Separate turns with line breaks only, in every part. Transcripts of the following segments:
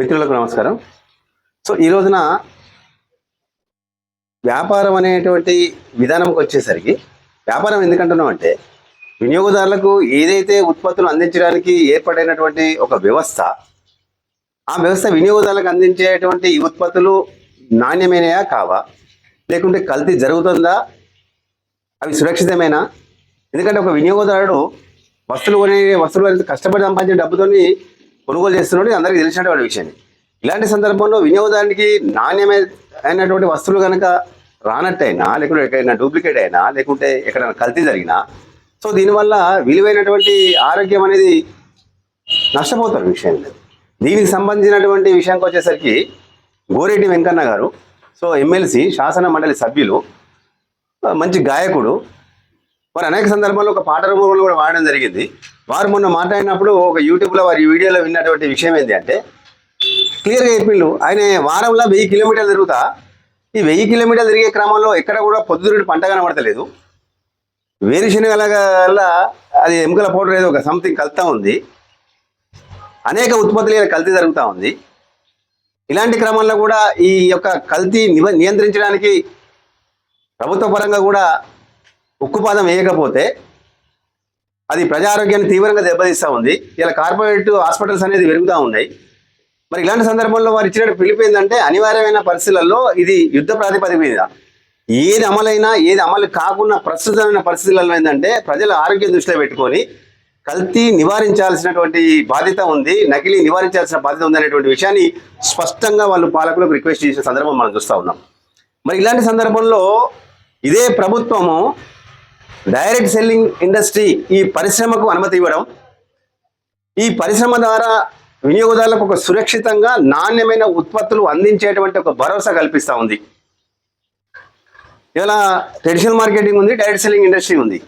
మిత్రులకు నమస్కారం. సో ఈ రోజున వ్యాపారం అనేటువంటి విధానంకి వచ్చేసరికి వ్యాపారం ఎందుకంటున్నాం అంటే వినియోగదారులకు ఏదైతే ఉత్పత్తులు అందించడానికి ఏర్పడినటువంటి ఒక వ్యవస్థ ఆ వ్యవస్థ వినియోగదారులకు అందించేటువంటి ఈ ఉత్పత్తులు నాణ్యమైనయా కావా? లేకుంటే కల్తీ జరుగుతుందా? అవి సురక్షితమేనా? ఎందుకంటే ఒక వినియోగదారుడు వస్తువులు కొనే వస్తువులు అనేది కష్టపడి సంపాదించిన డబ్బుతోని కొనుగోలు చేస్తున్నాడు అందరికీ తెలిసినటువంటి విషయాన్ని. ఇలాంటి సందర్భంలో వినియోగదానికి నాణ్యమైనటువంటి వస్తువులు కనుక రానట్టయినా లేకుంటే ఎక్కడైనా డూప్లికేట్ అయినా లేకుంటే ఎక్కడైనా కల్తీ జరిగినా సో దీనివల్ల విలువైనటువంటి ఆరోగ్యం అనేది నష్టపోతారు విషయం లేదు దీనికి సంబంధించినటువంటి విషయానికి వచ్చేసరికి గోరెడ్డి వెంకన్న గారు సో ఎమ్మెల్సీ శాసన మండలి సభ్యులు మంచి గాయకుడు. మరి అనేక సందర్భాల్లో ఒక పాట రూపంలో కూడా వాడడం జరిగింది. వారు మొన్న మాట్లాడినప్పుడు ఒక యూట్యూబ్లో వారి వీడియోలో విన్నటువంటి విషయం ఏంటి అంటే క్లియర్గా చెప్పిండు. ఆయన వారంలో వెయ్యి కిలోమీటర్లు తిరుగుతా. ఈ వెయ్యి కిలోమీటర్లు తిరిగే క్రమంలో ఎక్కడ కూడా పొద్దురుడి పంట కనబడతలేదు. వేరుశనగల వల్ల అది ఎముకల పౌడర్ ఏదో ఒక సంథింగ్ కలుతా ఉంది. అనేక ఉత్పత్తులు కల్తీ జరుగుతూ ఉంది. ఇలాంటి క్రమంలో కూడా ఈ యొక్క కల్తీ నివ- నియంత్రించడానికి ప్రభుత్వ పరంగా కూడా ఉక్కుపాదం వేయకపోతే అది ప్రజారోగ్యాన్ని తీవ్రంగా దెబ్బతీస్తూ ఉంది. ఇలా కార్పొరేట్ హాస్పిటల్స్ అనేది పెరుగుతూ ఉన్నాయి. మరి ఇలాంటి సందర్భంలో వారు ఇచ్చిన పిలుపు ఏంటంటే అనివార్యమైన పరిస్థితులలో ఇది యుద్ధ ప్రాతిపదిక మీద. ఏది అమలైనా ఏది అమలు కాకుండా ప్రస్తుతమైన పరిస్థితులలో ఏంటంటే ప్రజల ఆరోగ్యం దృష్టిలో పెట్టుకొని కల్తీ నివారించాల్సినటువంటి బాధ్యత ఉంది నకిలీ నివారించాల్సిన బాధ్యత ఉంది అనేటువంటి విషయాన్ని స్పష్టంగా వాళ్ళు పాలకులకు రిక్వెస్ట్ చేసిన సందర్భం మనం చూస్తూ ఉన్నాం. మరి ఇలాంటి సందర్భంలో ఇదే ప్రభుత్వము డైరెక్ట్ సెల్లింగ్ ఇండస్ట్రీ ఈ పరిశ్రమకు అనుమతి ఇవ్వడం ఈ పరిశ్రమ ద్వారా వినియోగదారులకు ఒక సురక్షితంగా నాణ్యమైన ఉత్పత్తులు అందించేటువంటి ఒక భరోసా కల్పిస్తూ ఉంది. ఇవాళ ట్రెడిషనల్ మార్కెటింగ్ ఉంది డైరెక్ట్ సెల్లింగ్ ఇండస్ట్రీ ఉంది.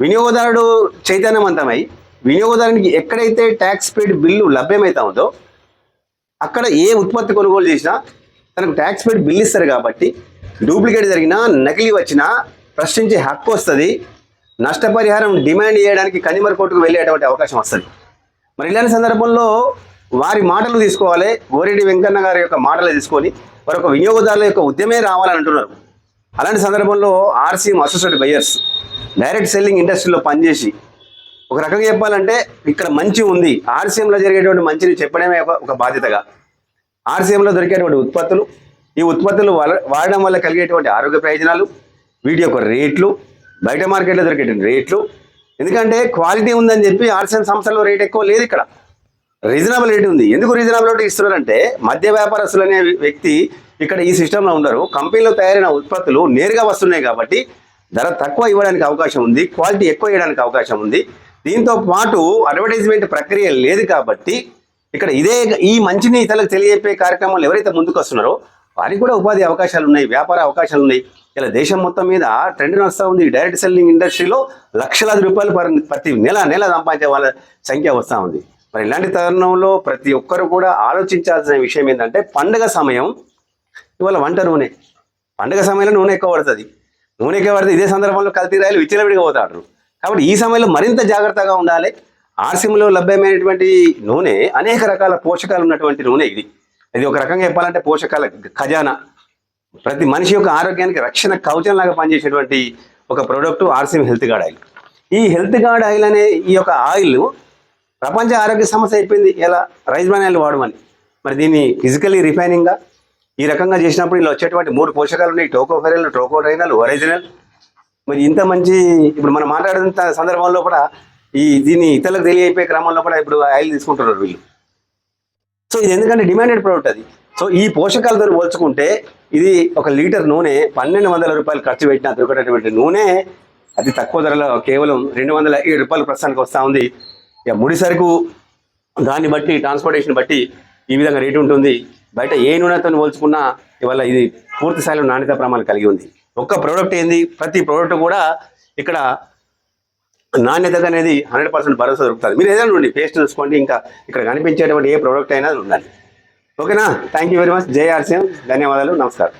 వినియోగదారుడు చైతన్యవంతమై వినియోగదారునికి ఎక్కడైతే ట్యాక్స్ పెయిడ్ బిల్లు లభ్యమవుతా ఉందో అక్కడ ఏ ఉత్పత్తి కొనుగోలు చేసినా తనకు ట్యాక్స్ పెయిడ్ బిల్ ఇస్తారు కాబట్టి డూప్లికేట్ జరిగినా నకిలీ వచ్చినా ప్రశ్నించే హక్కు వస్తుంది. నష్టపరిహారం డిమాండ్ చేయడానికి కన్యూమర్ కోర్టుకు వెళ్ళేటువంటి అవకాశం వస్తుంది. మరి ఇలాంటి సందర్భంలో వారి మాటలు తీసుకోవాలి. గోరెడ్డి వెంకన్న గారి యొక్క మాటలు తీసుకొని వారి యొక్క వినియోగదారుల యొక్క ఉద్యమే రావాలని అంటున్నారు. అలాంటి సందర్భంలో RCM associate buyers direct selling ఇండస్ట్రీలో పనిచేసి ఒక రకంగా చెప్పాలంటే ఇక్కడ మంచి ఉంది. ఆర్సీఎంలో జరిగేటువంటి మంచిని చెప్పడమే ఒక- బాధ్యతగా. ఆర్సీఎంలో దొరికేటువంటి ఉత్పత్తులు ఈ ఉత్పత్తులు వాడడం వల్ల కలిగేటువంటి ఆరోగ్య ప్రయోజనాలు వీటి యొక్క రేట్లు బయట మార్కెట్లో దొరికే రేట్లు. ఎందుకంటే క్వాలిటీ ఉందని చెప్పి ఆర్సీఎం సంస్థలో రేట్ ఎక్కువ లేదు ఇక్కడ. రీజనబుల్ రేట్ ఉంది. ఎందుకు రీజనబుల్ రేట్ ఇస్తున్నారంటే మధ్య వ్యాపారస్తులు అనే వ్యక్తి ఇక్కడ ఈ సిస్టంలో ఉండరు కంపెనీలో తయారైన ఉత్పత్తులు నేరుగా వస్తున్నాయి కాబట్టి ధర తక్కువ ఇవ్వడానికి అవకాశం ఉంది. క్వాలిటీ ఎక్కువ ఇవ్వడానికి అవకాశం ఉంది. దీంతో పాటు అడ్వర్టైజ్మెంట్ ప్రక్రియ లేదు కాబట్టి ఇక్కడ ఇదే ఈ మంచిని ఇతరులకు తెలియజెప్పే కార్యక్రమాలు ఎవరైతే ముందుకు వస్తున్నారో వారికి కూడా ఉపాధి అవకాశాలు ఉన్నాయి వ్యాపార అవకాశాలు ఉన్నాయి ఇలా దేశం మొత్తం మీద ట్రెండ్ నడుస్తూ ఉంది. డైరెక్ట్ సెల్లింగ్ ఇండస్ట్రీలో లక్షలాది రూపాయలు ప్రతి నెల నెల సంపాదించే వాళ్ళ సంఖ్య వస్తూ ఉంది. మరి ఇలాంటి తరుణంలో ప్రతి ఒక్కరు కూడా ఆలోచించాల్సిన విషయం ఏంటంటే పండగ సమయం ఇవాళ వంట నూనె. పండగ సమయంలో నూనె ఎక్కువ పడుతుంది. నూనె ఎక్కువ పడితే ఇదే సందర్భంలో కల్తీ రాయలు విచ్చలవిడిగా పోతాడు కాబట్టి ఈ సమయంలో మరింత జాగ్రత్తగా ఉండాలి. ఆర్సిమ్లో లభ్యమైనటువంటి నూనె అనేక రకాల పోషకాలు ఉన్నటువంటి నూనె ఇది. ఇది ఒక రకంగా చెప్పాలంటే పోషకాల ఖజానా. ప్రతి మనిషి యొక్క ఆరోగ్యానికి రక్షణ కవచంలాగా పనిచేసేటువంటి ఒక product RCM health guard oil. ఈ హెల్త్ గార్డ్ ఆయిల్ అనే ఈ యొక్క ఆయిల్ ప్రపంచ ఆరోగ్య సమస్య అయిపోయింది. ఎలా? రైస్ బ్రాన్ ఆయిల్ వాడమని. మరి దీన్ని ఫిజికలీ రిఫైనింగ్గా ఈ రకంగా చేసినప్పుడు ఇలా వచ్చేటువంటి మూడు పోషకాలు ఉన్నాయి. Tocopherol tocotrienol original. మరి ఇంత మంచి ఇప్పుడు మనం మాట్లాడిన సందర్భంలో కూడా ఈ దీన్ని ఇతరులకు తెలియపోయే క్రమంలో కూడా ఇప్పుడు ఆయిల్ తీసుకుంటున్నారు వీళ్ళు. సో ఇది ఎందుకంటే డిమాండెడ్ ప్రోడక్ట్ అది. సో ఈ పోషకాలతో పోల్చుకుంటే ఇది ఒక లీటర్ నూనె పన్నెండు వందల రూపాయలు ఖర్చు పెట్టిన దొరికేటటువంటి నూనె అతి తక్కువ ధరలో కేవలం రెండు వందల ఏడు రూపాయలు ప్రస్తుతానికి వస్తూ ఉంది. ఇక ముడి సరుకు దాన్ని బట్టి ట్రాన్స్పోర్టేషన్ బట్టి ఈ విధంగా రేటు ఉంటుంది. బయట ఏ నూనెతో పోల్చుకున్నా ఇవాళ ఇది పూర్తి స్థాయిలో నాణ్యత ప్రమాణాలు కలిగి ఉంది. ఒక్క ప్రోడక్ట్ ఏంది? ప్రతి ప్రోడక్ట్ కూడా ఇక్కడ నాణ్యత అనేది హండ్రెడ్ పర్సెంట్ భరోసా దొరుకుతుంది. మీరు ఏదైనా ఉండి పేస్ట్ చూసుకోండి ఇంకా ఇక్కడ కనిపించేటువంటి ఏ ప్రోడక్ట్ అయినా ఉండాలి. ఓకేనా? థ్యాంక్ యూ వెరీ మచ్ జేఆర్సీఎం ధన్యవాదాలు. నమస్కారం.